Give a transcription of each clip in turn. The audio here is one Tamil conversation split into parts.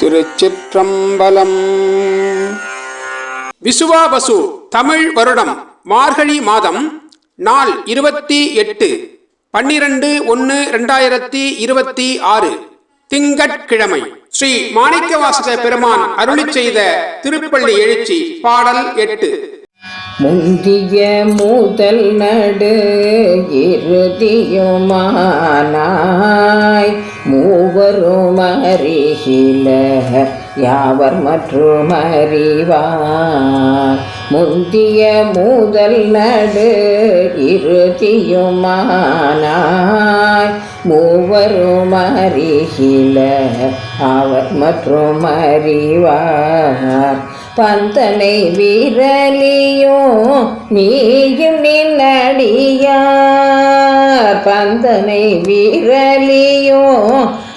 திருச்சிற்றம்பலம். விசுவாபசு தமிழ் வருடம் மார்கழி மாதம் நாள் இருபத்தி எட்டு பன்னிரண்டு ஒன்று ரெண்டாயிரத்தி இருபத்தி ஆறு திங்கட்கிழமை. ஸ்ரீ மாணிக்கவாசக பெருமான் அருளி செய்த திருப்பள்ளி எழுச்சி பாடல் எட்டு. முந்திய மூதல் நடு இறுதியுமானாய். மூவரும் அறிகில யாவர் மற்றும் அறிவார். முந்திய மூதல் நடு இறுதியுமானாய். மூவரும் அறிகில அவர் மற்றும் அறிவார். பந்தனை வீரலியோ நீயும் நின்னடியார் பந்தனை வீரலியோ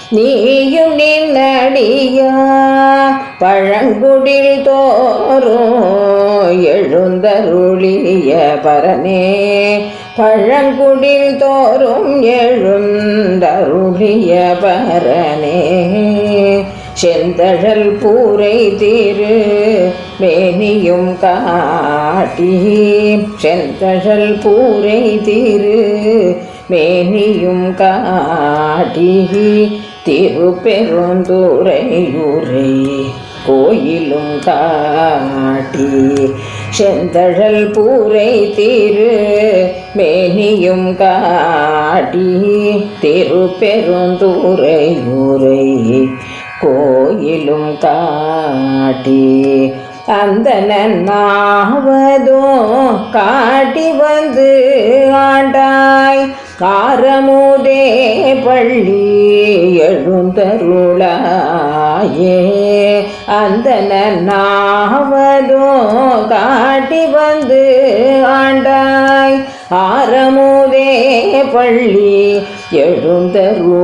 நீயும் நின்னடியார் பழங்குடில் தோறும் எழுந்தருளிய பரனே பழங்குடில் தோறும் எழுந்தருளிய பரனே. செந்தழல் பூரை திரு மேனியும் காட்டி. செந்தழல் பூரை திரு மேனியும் காட்டி. திருப்பெருந்துறையுரை கோயிலும் காட்டி. செந்தழல் பூரை திரு மேனியும் காட்டி. திருப்பெருந்துறையுரை கோயிலும் காட்டி அந்த நன்னாவதோ காட்டி வந்து ஆண்டாய். காரமுதே பள்ளி எழுந்தருளாயே. அந்த நன்னாவதோ காட்டி வந்து ஆண்டாய். ஆரமுதே பள்ளி எழுந்தருளாயே.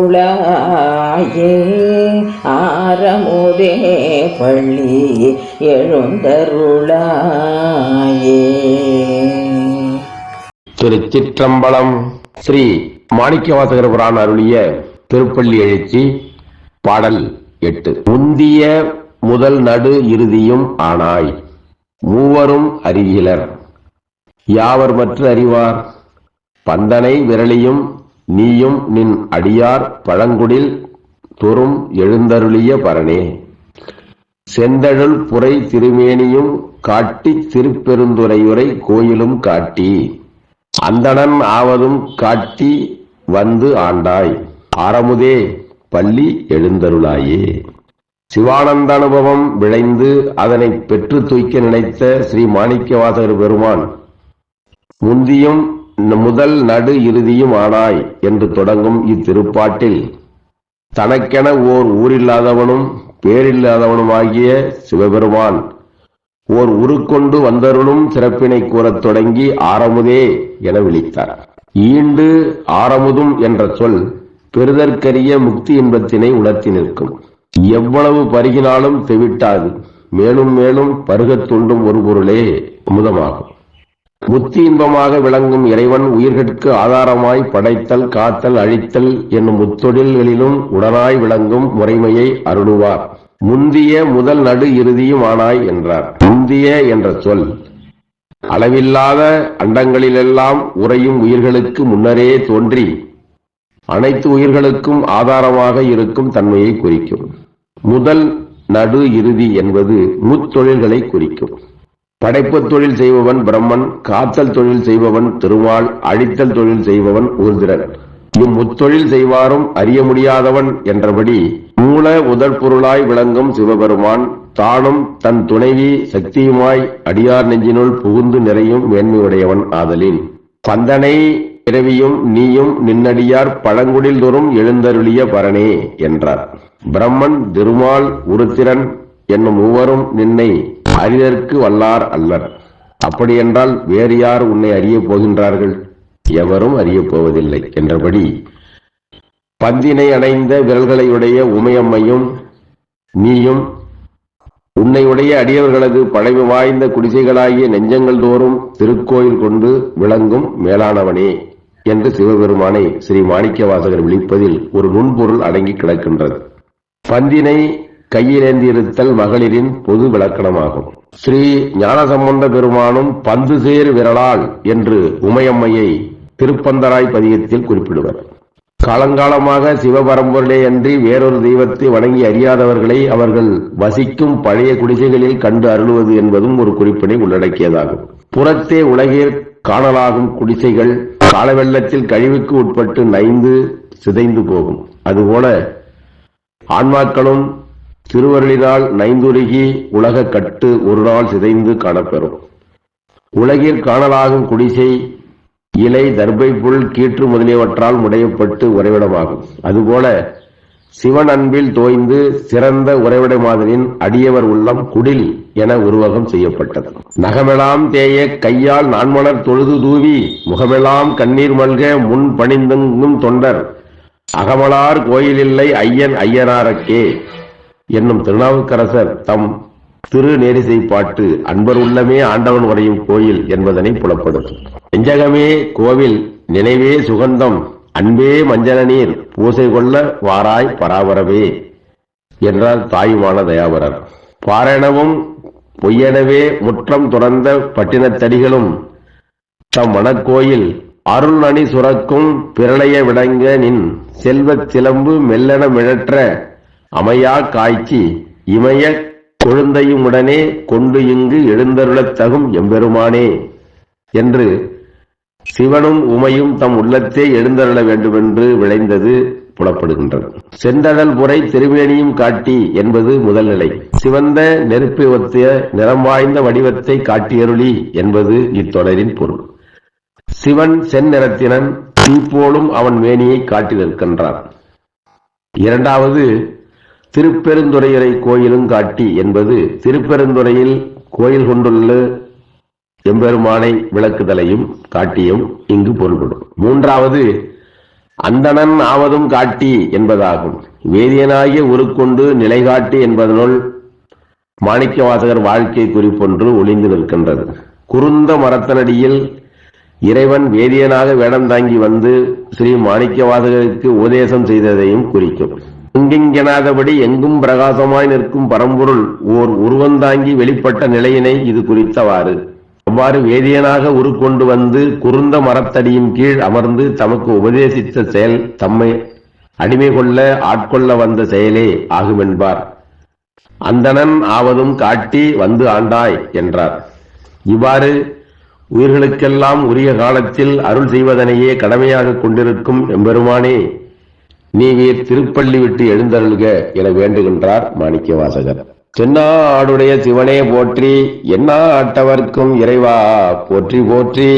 ஆரமுதே பள்ளி எழுந்தருளாயே. திருச்சிற்றம்பலம் ஸ்ரீ மாணிக்கவாசகர் புரான் அருளிய திருப்பள்ளி எழுச்சி பாடல் எட்டு. முந்திய முதல் நடு இறுதியும் ஆனாய். மூவரும் அறிகிலர் யாவர் மற்ற அறிவார்? பந்தனை விரலியும் நீயும் நின் அடியார் பழங்குடில் தொறும் எழுந்தருளிய பரனே. செந்தழல் புரை திருமேனியும் காட்டி திருப்பெருந்துறையுரை கோயிலும் காட்டி அந்தணன் ஆவதும் காட்டி வந்து ஆண்டாய். ஆரமுதே பள்ளி எழுந்தருளாயே. சிவானந்த அனுபவம் விளைந்து அதனை பெற்று தூய்க்க நினைத்த ஸ்ரீ மாணிக்கவாசகர் பெருமான் முந்தியும் முதல் நடு இறுதியும் ஆனாய் என்று தொடங்கும் இத்திருப்பாட்டில் தனக்கென ஓர் ஊரில்லாதவனும் பேரில்லாதவனுமாகிய சிவபெருமான் ஓர் உருக்கொண்டு வந்தருளும் சிறப்பினை கூறத் தொடங்கி ஆரமுதே என விழித்தார். ஈண்டு ஆரமுதும் என்ற சொல் பெறுதற்கரிய முக்தி இன்பத்தினை உணர்த்தி நிற்கும். எவ்வளவு பருகினாலும் தெவிட்டாது மேலும் மேலும் பருகத் தூண்டும் ஒரு பொருளே அமுதமாகும். முத்தி இன்பமாக விளங்கும் இறைவன் உயிர்கட்கு ஆதாரமாய் படைத்தல் காத்தல் அழித்தல் என்னும் முத்தொழில்களிலும் உடனாய் விளங்கும் முறைமையை அருளுவார். முந்திய முதல் நடு இறுதியும் ஆனாய் என்றார். முந்திய என்ற சொல் அளவில்லாத அண்டங்களிலெல்லாம் உறையும் உயிர்களுக்கு முன்னரே தோன்றி அனைத்து உயிர்களுக்கும் ஆதாரமாக இருக்கும் தன்மையை குறிக்கும். முதல் நடு இறுதி என்பது முத்தொழில்களை குறிக்கும். படைப்புத் தொழில் செய்பவன் பிரம்மன் காத்தல் தொழில் செய்பவன் திருமால் அழித்தல் தொழில் செய்பவன் ஊர்திரன். இம்முத்தொழில் செய்வாரும் அறிய முடியாதவன் என்றபடி மூல முதற் பொருளாய் விளங்கும் சிவபெருமான் தானும் தன் துணைவி சக்தியுமாய் அடியார் நெஞ்சினுள் புகுந்து நிறையும் மேன்மையுடையவன் ஆதலின். பந்தனை பிறவியும் நீயும் நின்னடியார் பழங்குடில் தோறும் எழுந்தருளிய பரணே என்றார். பிரம்மன் திருமால் உருத்திரன் என்னும் மூவரும் நின்னை அறிதற்கு வல்லார் அல்லர். அப்படியென்றால் வேறு யார் உன்னை அறியப் போகின்றார்கள்? எவரும் அறியப் போவதில்லை என்றபடி பந்தினை அடைந்த விரல்களையுடைய உமையம்மையும் நீயும் உன்னையுடைய அடியவர்களது பழைவு வாய்ந்த குடிசைகளாகிய நெஞ்சங்கள் தோறும் திருக்கோயில் கொண்டு விளங்கும் மேலானவனே என்று சிவபெருமானை ஸ்ரீ மாணிக்கவாசகர் விழிப்பதில் ஒரு நுண்பொருள் அடங்கி கிடக்கின்றது. பந்தினை கையிலேந்தியிருத்தல் மகளிரின் பொது விளக்கணமாகும். ஸ்ரீ ஞானசம்பந்த பெருமானும் பந்து சேர் விரலால் என்று உமையம்மையை திருப்பந்தராய் பதிகத்தில் குறிப்பிடுவர். காலங்காலமாக சிவபரம்பொருளே அன்றி வேறொரு தெய்வத்தை வணங்கி அறியாதவர்களை அவர்கள் வசிக்கும் பழைய குடிசைகளில் கண்டு அருளுவது என்பதும் ஒரு குறிப்பினை உள்ளடக்கியதாகும். புறத்தே உலகில் காணலாகும் குடிசைகள் காலவெள்ளத்தில் கழிவுக்கு உட்பட்டு நைந்து சிதைந்து போகும். அதுபோல ஆன்மாக்களும் திருவருளினால் நைந்துருகி உலக கட்டு ஒரு நாள் சிதைந்து காணப்பெறும். உலகில் காணலாகும் குடிசை இலை தர்பை புல் கீற்று முதலியவற்றால் முடையப்பட்டு உறைவிடமாகும். அதுபோல சிவன் அன்பில் தோய்ந்து சிறந்த உறைவிட மாதிரின் அடியவர் உள்ளம் குடில் என உருவகம் செய்யப்பட்டது. நகமெலாம் தேய கையால் நான்மலர் தொழுது தூவி முகமெல்லாம் கண்ணீர் மல்க முன் பணிந்தெங்கும் தொண்டர் அகமலார் கோயிலில்லை ஐயன் ஐயனாரக்கே. என்னும் திருநாவுக்கரசர் தம் திரு நேரிசை பாட்டு அன்பர் உள்ளமே ஆண்டவன் உரையும் கோயில் என்பதனை புலப்படும் நெஞ்சகமே கோவில் நினைவே சுகந்தம் அன்பே மஞ்சள நீர் பூசை கொள்ள வாராய் பராபரவே என்றார் தாயுமான தயாபரர். பாரெனவும் பொய்யெனவே முற்றம் துறந்த பட்டினத்தடிகளும் தம் மனக்கோயில் அருள் அணி சுரக்கும் பிரளைய விடங்க நின் செல்வச் சிலம்பு மெல்லன மிழற்ற அமையா காய்ச்சி இமய கொழுந்தையும் உடனே கொண்டு இங்கு எழுந்தருளத் தகும் எம்பெருமானே என்று சிவனும் உமையும் தம் உள்ளத்தே எழுந்தருள வேண்டுமென்று விளைந்தது புலப்படுகின்றன. செந்தழல் புரை திருமேனியும் காட்டி என்பது முதல் நிலை. சிவந்த நெருப்பை ஒத்திய நிறம் வாய்ந்த வடிவத்தை காட்டியருளி என்பது இத்தொடரின் பொருள். சிவன் செந்நிறத்தினன் தீப்போலும் அவன் மேனியை காட்டி நிற்கின்றான். இரண்டாவது திருப்பெருந்துறையரை கோயிலும் காட்டி என்பது திருப்பெருந்துறையில் கோயில் கொண்டுள்ள எம்பெருமானை விளக்குதலையும் காட்டியும் இங்கு பொருள்படும். மூன்றாவது அந்தணன் ஆவதும் காட்டி என்பதாகும். வேதியனாகிய உருக்கொண்டு நிலை காட்டி என்பதனுள் மாணிக்கவாசகர் வாழ்க்கை குறிப்பொன்று ஒளிந்து நிற்கின்றது. குருந்த மரத்தனடியில் இறைவன் வேதியனாக வேடம் தாங்கி வந்து ஸ்ரீ மாணிக்கவாசகருக்கு உபதேசம் செய்ததையும் குறிக்கும். எங்கெங்கெனாதபடி எங்கும் பிரகாசமாய் நிற்கும் பரம்பொருள் ஓர் உருவந்தாங்கி வெளிப்பட்ட நிலையினை இது குறித்தவாறு. அவ்வாறு வேதியனாக உருக்கொண்டு வந்து குருந்த மரத்தடியின் கீழ் அமர்ந்து தமக்கு உபதேசித்த செயல் தம்மை அடிமை கொள்ள ஆட்கொள்ள வந்த செயலே ஆகுமென்பார். அந்தணன் ஆவதும் காட்டி வந்து ஆண்டாய் என்றார். இவ்வாறு உயிர்களுக்கெல்லாம் உரிய காலத்தில் அருள் செய்வதனையே கடமையாக கொண்டிருக்கும் எம்பெருமானே நீவே திருப்பள்ளி விட்டு எழுந்தருள்க என வேண்டுகின்றார் மாணிக்க வாசகர் தென்னாடுடைய சிவனே போற்றி என்னா ஆட்டவர்க்கும் இறைவா போற்றி போற்றி.